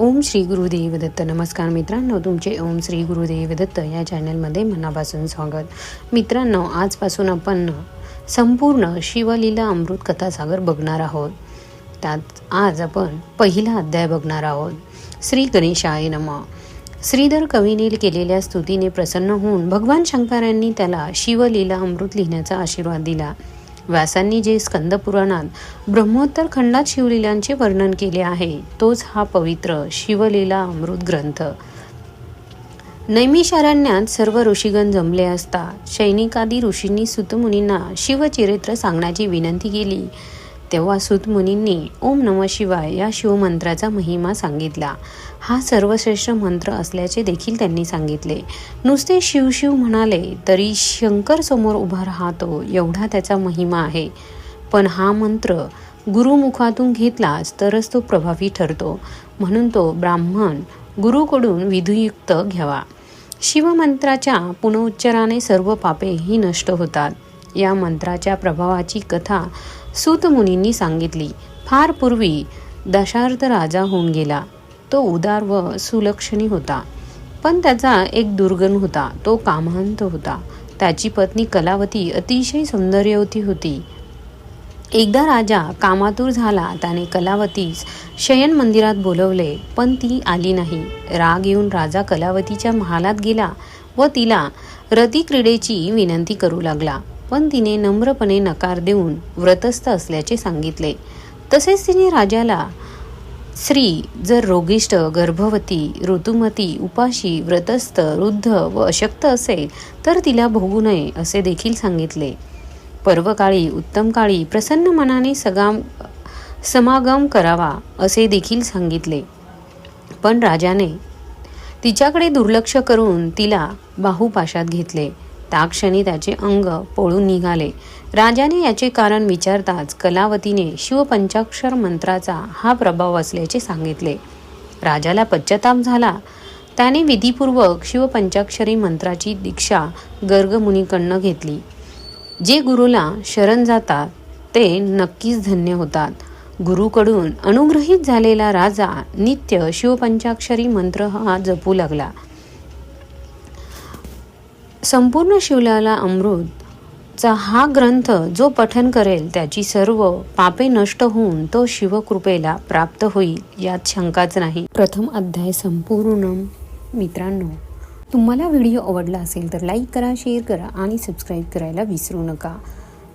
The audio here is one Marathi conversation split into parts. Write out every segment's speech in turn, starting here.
ओम श्री गुरुदेव दत्त. नमस्कार मित्रांनो तुमचे ओम श्री गुरुदेव दत्त या चॅनलमध्ये मनापासून स्वागत. मित्रांनो आजपासून आपण संपूर्ण शिवलीला अमृत कथासागर बघणार आहोत. त्यात आज आपण पहिला अध्याय बघणार आहोत. श्री गणेशाय नम. श्रीधर कवीने केलेल्या स्तुतीने प्रसन्न होऊन भगवान शंकरांनी त्याला शिवलीला अमृत लिहिण्याचा आशीर्वाद दिला. व्यासांनी जे स्कंदपुराणात ब्रह्मोत्तर खंडात शिवलीलांचे वर्णन केले आहे तोच हा पवित्र शिवलीला अमृत ग्रंथ. नैमिषारण्यात सर्व ऋषीगण जमले असता सैनिकादी ऋषींनी सुतमुनींना शिवचरित्र सांगण्याची विनंती केली. तेव्हा सुतमुनींनी ओम नम शिवाय या शिवमंत्राचा महिमा सांगितला. हा सर्वश्रेष्ठ मंत्र असल्याचे देखील त्यांनी सांगितले. नुसते शिवशिव म्हणाले तरी शंकर समोर उभा राहतो एवढा त्याचा महिमा आहे. पण हा मंत्र गुरुमुखातून घेतलाच तरच तो प्रभावी ठरतो. म्हणून तो ब्राह्मण गुरुकडून विधुयुक्त घ्यावा. शिवमंत्राच्या पुनरुच्चाराने सर्व पापेही नष्ट होतात. या मंत्राच्या प्रभावाची कथा सुतमुनींनी सांगितली. फार पूर्वी दशार्थ राजा होऊन गेला. तो उदार व सुलक्षणी होता. पण त्याचा एक दुर्गण होता. तो कामांत होता. त्याची पत्नी कलावती अतिशय सौंदर्यवती होती. एकदा राजा कामातूर झाला. त्याने कलावतीस शयन मंदिरात बोलवले पण ती आली नाही. राग येऊन राजा कलावतीच्या महालात गेला व तिला रतिक्रीडेची विनंती करू लागला. पण तिने नम्रपणे नकार देऊन व्रतस्थ असल्याचे सांगितले. तसेच तिने राजाला स्त्री जर रोगिष्ट गर्भवती ऋतुमती उपाशी व्रतस्थ वृद्ध व अशक्त असेल तर तिला भोगू नये असे देखील सांगितले. पर्वकाळी उत्तम काळी प्रसन्न मनाने सगाम समागम करावा असे देखील सांगितले. पण राजाने तिच्याकडे दुर्लक्ष करून तिला बाहुपाशात घेतले. ताक्षणी त्याचे अंग पळून निघाले. राजाने याचे कारण विचारताच कलावतीने शिवपंचाक्षर मंत्राचा हा प्रभाव असल्याचे सांगितले. राजाला पश्चाताप झाला. त्याने विधीपूर्वक शिवपंचाक्षरी मंत्राची दीक्षा गर्गमुनीकडनं घेतली. जे गुरुला शरण जातात ते नक्कीच धन्य होतात. गुरुकडून अनुग्रहित झालेला राजा नित्य शिवपंचाक्षरी मंत्र हा जपू लागला. संपूर्ण शिवलाला अमृतचा हा ग्रंथ जो पठन करेल त्याची सर्व पापे नष्ट होऊन तो शिवकृपेला प्राप्त होईल यात शंकाच नाही. प्रथम अध्याय संपूर्ण. मित्रांनो तुम्हाला व्हिडिओ आवडला असेल तर लाईक करा शेअर करा आणि सबस्क्राईब करायला विसरू नका.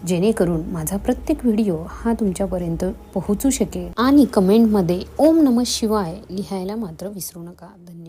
जेणेकरून माझा प्रत्येक व्हिडिओ हा तुमच्यापर्यंत पोहोचू शकेल. आणि कमेंटमध्ये ओम नम शिवाय लिहायला मात्र विसरू नका. धन्यवाद.